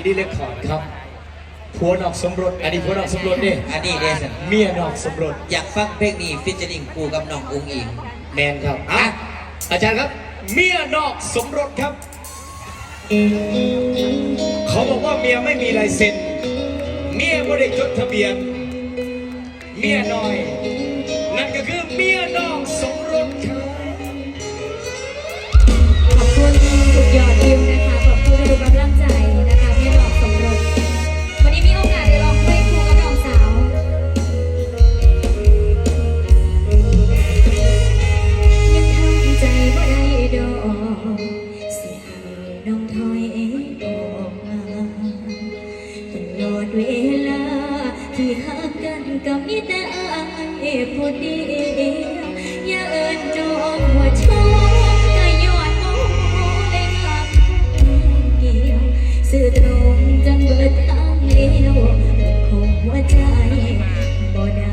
อินดี้เลคคอร์ดครับผัวนอกสมรสอันนี้ผัวนอกสมรสเนี่ยอันนี้เดซันเมียนอกสมรสอยากฟังเพลงนี้ฟิชเชอริงกูกับน้องอุ้งอิงแมนครับอะอาจารย์ครับ เมียนอกสมรสครับ เขาบอกว่าเมียไม่มีลายเซ็น เมียไม่ได้จดทะเบียน เมียน้อย นั่นก็คือเมียนอกสม ลองถอยเองออกมาตลอดเวลา ที่หักกันก็มีแต่อายผู้เดียวอย่าเอิญจอมหัวชู้ก็ย้อนโมไอ้คำเกี่ยวสื่อตรงจังเบิดทางเลี้ยวคงหัวใจบ่ได้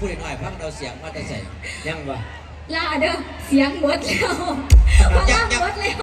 พูดหน่อยพังเราเสียงว่าจะใส่ยังวะ ลาเด้อเสียงหมดแล้วว่าหมดแล้ว